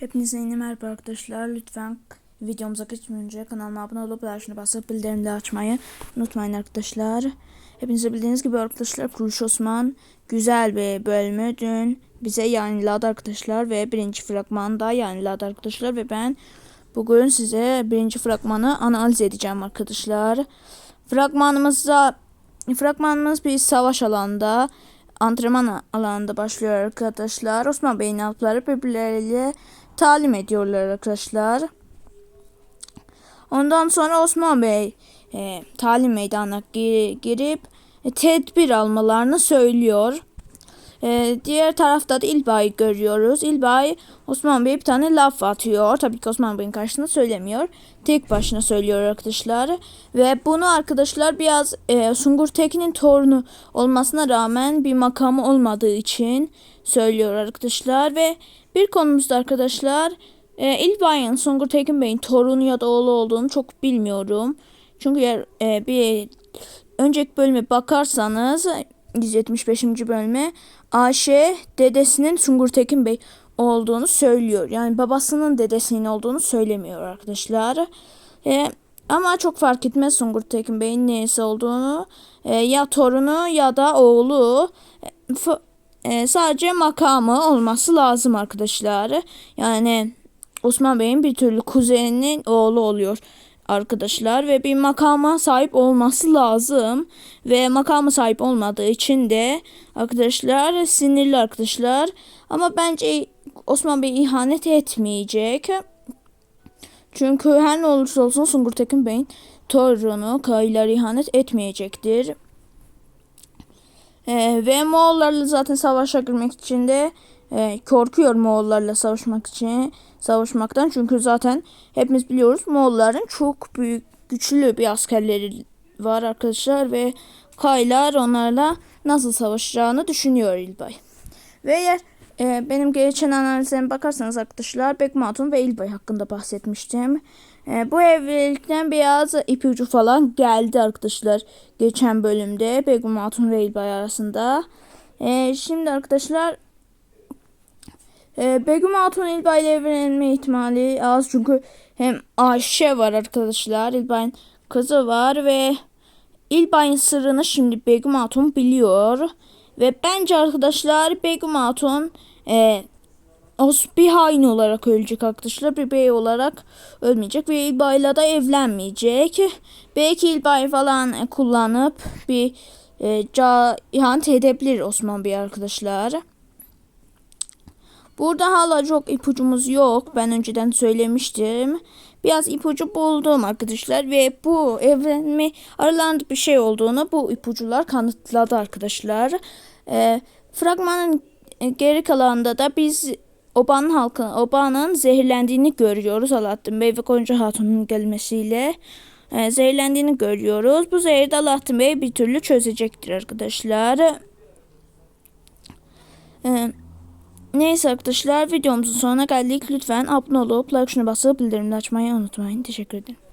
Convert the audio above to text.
Hepinize yeni merhaba arkadaşlar. Lütfen videomuza geçmeden önce kanalıma abone olup like basıp bildirimleri açmayı unutmayın arkadaşlar. Hepinize bildiğiniz gibi arkadaşlar Kuruluş Osman güzel bir bölümü dün bize yayınladı arkadaşlar ve birinci fragmanı da yayınladı arkadaşlar ve ben bugün size birinci fragmanı analiz edeceğim arkadaşlar. Fragmanımızda fragmanımız bir savaş alanında antrenman alanında başlıyor arkadaşlar. Osman Bey'in alpları birbirleriyle talim ediyorlar arkadaşlar. Ondan sonra Osman Bey e, talim meydanına gi- girip e, tedbir almalarını söylüyor. E, diğer tarafta da İlbay görüyoruz. İlbay Osman Bey bir tane laf atıyor. Tabii ki Osman Bey'in karşısında söylemiyor. Tek başına söylüyor arkadaşlar. Ve bunu arkadaşlar biraz e, Sungur Tekin'in torunu olmasına rağmen bir makamı olmadığı için söylüyor arkadaşlar. Ve bir konumuzda arkadaşlar e, İlbay'ın Sungur Tekin Bey'in torunu ya da oğlu olduğunu çok bilmiyorum. Çünkü eğer e, bir önceki bölüme bakarsanız 175. bölüme Ayşe dedesinin Sungur Tekin Bey olduğunu söylüyor. Yani babasının dedesinin olduğunu söylemiyor arkadaşlar. E, ama çok fark etmez Sungur Tekin Bey'in neyse olduğunu. E, ya torunu ya da oğlu. E, f- e, sadece makamı olması lazım arkadaşlar. Yani Osman Bey'in bir türlü kuzeninin oğlu oluyor arkadaşlar ve bir makama sahip olması lazım ve makama sahip olmadığı için de arkadaşlar sinirli arkadaşlar ama bence Osman Bey ihanet etmeyecek. Çünkü her ne olursa olsun Sungur Tekin Bey'in torunu kayılar ihanet etmeyecektir. Ee, ve Moğollarla zaten savaşa girmek için de e, korkuyor Moğollarla savaşmak için savaşmaktan çünkü zaten hepimiz biliyoruz Moğolların çok büyük güçlü bir askerleri var arkadaşlar ve Kaylar onlarla nasıl savaşacağını düşünüyor İlbay. Ve eğer e, benim geçen analizlerime bakarsanız arkadaşlar Begüm Hatun ve İlbay hakkında bahsetmiştim. E, bu evlilikten biraz ipucu falan geldi arkadaşlar geçen bölümde Begüm Hatun ve İlbay arasında. E, şimdi arkadaşlar e, Begüm Hatun İlbay evlenme ihtimali az çünkü hem Ayşe var arkadaşlar İlbay'ın kızı var ve İlbay'ın sırrını şimdi Begüm Hatun biliyor. Ve bence arkadaşlar Begüm Hatun e, os bir hain olarak ölecek arkadaşlar. Bir bey olarak ölmeyecek ve İlbay'la da evlenmeyecek. Belki İlbay falan kullanıp bir e, ca ihanet edebilir Osman Bey arkadaşlar. Burada hala çok ipucumuz yok. Ben önceden söylemiştim. Biraz ipucu buldum arkadaşlar ve bu evlenme aralarında bir şey olduğunu bu ipucular kanıtladı arkadaşlar. Ee, fragmanın geri kalanında da biz Oba'nın halkı, Oba'nın zehirlendiğini görüyoruz Alaaddin Bey ve Gonca Hatun'un gelmesiyle. Ee, zehirlendiğini görüyoruz. Bu zehri de Alaaddin Bey bir türlü çözecektir arkadaşlar. Ee, Neyse arkadaşlar videomuzun sonuna geldik. Lütfen abone olup like tuşuna basıp bildirimleri açmayı unutmayın. Teşekkür ederim.